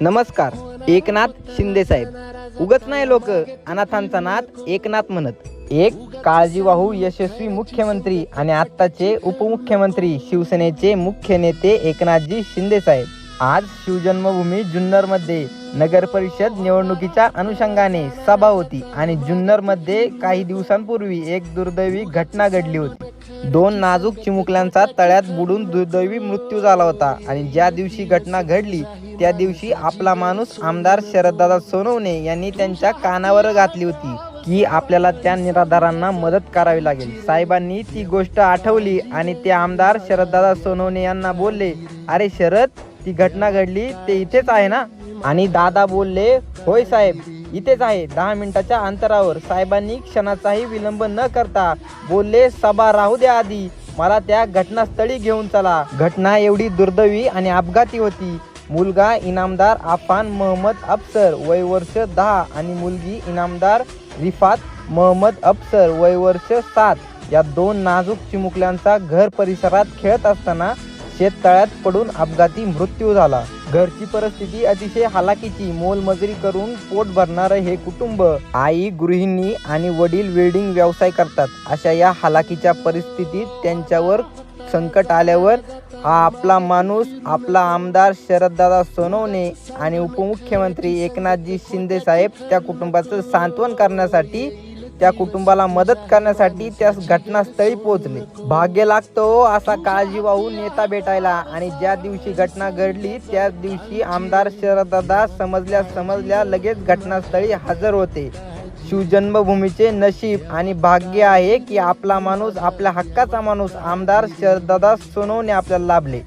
नमस्कार एकनाथ शिंदे साहेब. उगच नाही लोक अनाथांचा नाथ एकनाथ म्हणत. एक काळजीवाहू यशस्वी मुख्यमंत्री आणि आत्ताचे उपमुख्यमंत्री शिवसेनेचे मुख्य नेते एकनाथजी शिंदे साहेब. आज शिवजन्मभूमी जुन्नरमध्ये नगर परिषद निवडणुकीच्या अनुषंगाने सभा होती आणि जुन्नरमध्ये काही दिवसांपूर्वी एक दुर्दैवी घटना घडली होती. दोन नाजूक चिमुकल्यांचा तळ्यात बुडून दुर्दैवी मृत्यू झाला होता. आणि ज्या दिवशी घटना घडली त्या दिवशी आपला माणूस आमदार शरददादा सोनवणे यांनी त्यांच्या कानावर घातली होती की आपल्याला त्या निराधारांना मदत करावी लागेल. साहेबांनी ती गोष्ट आठवली आणि ते आमदार शरददादा सोनवणे यांना बोलले अरे शरद ती घटना घडली ते इथेच आहे ना? आणि दादा बोलले होय साहेब इथेच आहे. दहा मिनिटाच्या अंतरावर साहेबांनी क्षणाचाही विलंब न करता बोलले सभा राहू द्या आधी. मला त्या घटनास्थळी घेऊन चला. घटना एवढी दुर्दैवी आणि अपघाती होती. मुलगा इनामदार आफान मोहम्मद अफसर वय वर्ष दहा आणि मुलगी इनामदार रिफात मोहम्मद अफसर वय वर्ष सात. या दोन नाजूक चिमुकल्यांचा घर परिसरात खेळत असताना शेततळ्यात पडून अपघाती मृत्यू झाला. घरची परिस्थिती अतिशय हालाकीची. मोलमजुरी करून पोट भरणारं हे कुटुंब आई गृहिणी आणि वडील वेल्डिंग व्यवसाय करतात. अशा या हालाकीच्या परिस्थितीत त्यांच्यावर संकट आल्यावर हा आपला माणूस आपला आमदार शरददादा सोनवणे आणि उपमुख्यमंत्री एकनाथजी शिंदे साहेब त्या कुटुंबाचं सांत्वन करण्यासाठी त्या कुटुंबाला मदत करण्यासाठी त्या घटनास्थळी पोहोचले. भाग्य लागतो असा काळजीवाहू नेता भेटायला आणि ज्या दिवशी घटना घडली त्या दिवशी आमदार शरददा समजल्या समजल्या लगेच घटनास्थळी हजर होते. शिवजन्मभूमीचे नशीब आणि भाग्य आहे की आपला माणूस आपल्या हक्काचा माणूस आमदार शरददा सोनवणे आपल्याला लाभले.